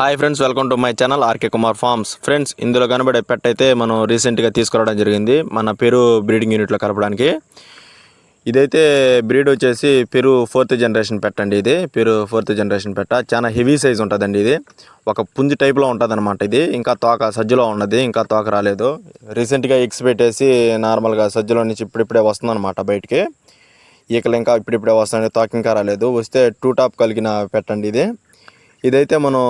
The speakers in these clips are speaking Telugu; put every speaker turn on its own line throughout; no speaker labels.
Hi friends welcome to my channel RK Kumar farms friends ఇందులో కనబడే పెట్ అయితే మనం రీసెంట్గా తీసుకురావడం జరిగింది. మన పెరు బ్రీడింగ్ యూనిట్లో కలపడానికి. ఇదైతే బ్రీడ్ వచ్చేసి పెరు ఫోర్త్ జనరేషన్ పెట్టండి ఇది. పెరు ఫోర్త్ జనరేషన్ పెట్ట చాలా హెవీ సైజ్ ఉంటుందండి ఇది. ఒక పుంజి టైప్లో ఉంటుందన్నమాట ఇది. ఇంకా తోక సజ్జలో ఉన్నది ఇంకా తోక రాలేదు. రీసెంట్గా ఎగ్స్ పెట్టేసి నార్మల్గా సజ్జలో నుంచి ఇప్పుడిప్పుడే వస్తుందన్నమాట బయటికి. ఈకలు ఇంకా ఇప్పుడిప్పుడే వస్తుంది తోక ఇంకా రాలేదు. వస్తే టూ టాప్ కలిగిన పెట్టండి ఇది. ఇదైతే మనం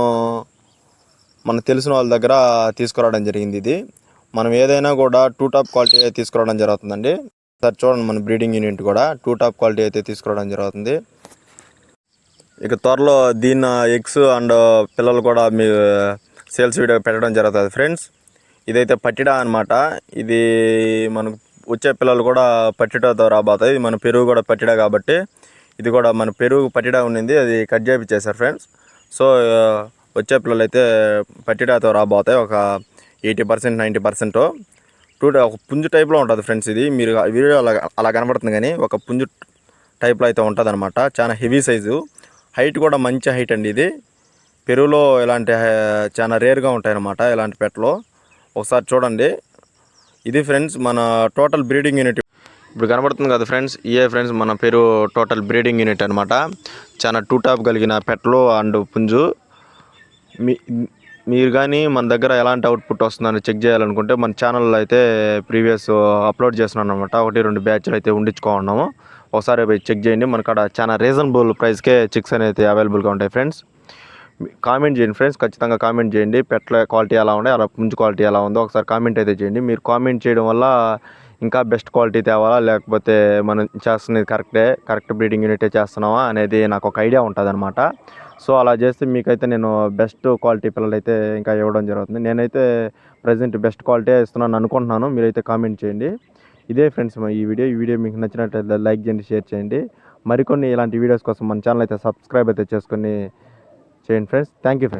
మనకు తెలిసిన వాళ్ళ దగ్గర తీసుకురావడం జరిగింది ఇది. మనం ఏదైనా కూడా టూ టాప్ క్వాలిటీ తీసుకురావడం జరుగుతుందండి. సార్ చూడండి మన బ్రీడింగ్ యూనిట్ కూడా టూ టాప్ క్వాలిటీ అయితే తీసుకురావడం జరుగుతుంది. ఇక త్వరలో దీని ఎగ్స్ అండ్ పిల్లలు కూడా మీ సేల్స్ వీడియో పెట్టడం జరుగుతుంది ఫ్రెండ్స్. ఇదైతే పట్టిడా అనమాట ఇది మనకు వచ్చే పిల్లలు కూడా పట్టిడాతో రాబోతాయి. మన పెరుగు కూడా పట్టిడా కాబట్టి ఇది కూడా మన పెరుగు పట్టిడా ఉండింది. అది కట్ చేయించేశారు ఫ్రెండ్స్. సో వచ్చే పిల్లలు అయితే పట్టిడాతో రాబోతాయి. ఒక eighty percent ninety percent to ఒక పుంజు టైప్లో ఉంటుంది ఫ్రెండ్స్ ఇది. మీరు వీడియో అలా అలా కనబడుతుంది కానీ ఒక పుంజు టైప్లో అయితే ఉంటుంది అనమాట చాలా హెవీ సైజు. హైట్ కూడా మంచి హైట్ అండి ఇది. పెరుగులో ఇలాంటి చాలా రేర్గా ఉంటాయన్నమాట ఇలాంటి పెట్టలో ఒకసారి చూడండి. ఇది ఫ్రెండ్స్ మన టోటల్ బ్రీడింగ్ యూనిట్ ఇప్పుడు కనబడుతుంది కదా ఫ్రెండ్స్ ఇయే ఫ్రెండ్స్ మన పేరు టోటల్ బ్రీడింగ్ యూనిట్ అనమాట చాలా టూ టాప్ కలిగిన పెట్టలు అండ్ పుంజు. మీ మీరు కానీ మన దగ్గర ఎలాంటి అవుట్పుట్ వస్తుందని చెక్ చేయాలనుకుంటే మన ఛానల్లో అయితే ప్రీవియస్ అప్లోడ్ చేస్తున్నాను అనమాట ఒకటి రెండు బ్యాచ్లు అయితే ఉండించుకోన్నాము ఒకసారి పోయి చెక్ చేయండి. మన కాడ చాలా రీజనబుల్ ప్రైస్కే చిక్స్ అనేది అవైలబుల్గా ఉంటాయి ఫ్రెండ్స్. కామెంట్ చేయండి ఫ్రెండ్స్. ఖచ్చితంగా కామెంట్ చేయండి. పెట్ల క్వాలిటీ ఎలా ఉండే అలా పుంజు క్వాలిటీ ఎలా ఉందో ఒకసారి కామెంట్ అయితే చేయండి. మీరు కామెంట్ చేయడం వల్ల ఇంకా బెస్ట్ క్వాలిటీ తేవాలా? లేకపోతే మనం చేస్తున్నది కరెక్టే కరెక్ట్ బ్రీడింగ్ యూనిటే చేస్తున్నావా? అనేది నాకు ఒక ఐడియా ఉంటుంది సో అలా చేస్తే మీకైతే నేను బెస్ట్ క్వాలిటీ పిల్లలు అయితే ఇంకా ఇవ్వడం జరుగుతుంది. నేనైతే ప్రజెంట్ బెస్ట్ క్వాలిటీ ఇస్తున్నాను అనుకుంటున్నాను. మీరైతే కామెంట్ చేయండి. ఇదే ఫ్రెండ్స్ ఈ వీడియో ఈ వీడియో మీకు నచ్చినట్లయితే లైక్ చేయండి షేర్ చేయండి. మరికొన్ని ఇలాంటి వీడియోస్ కోసం మన ఛానల్ అయితే సబ్స్క్రైబ్ అయితే చేసుకొని చేయండి ఫ్రెండ్స్ థ్యాంక్ యూ ఫ్రెండ్స్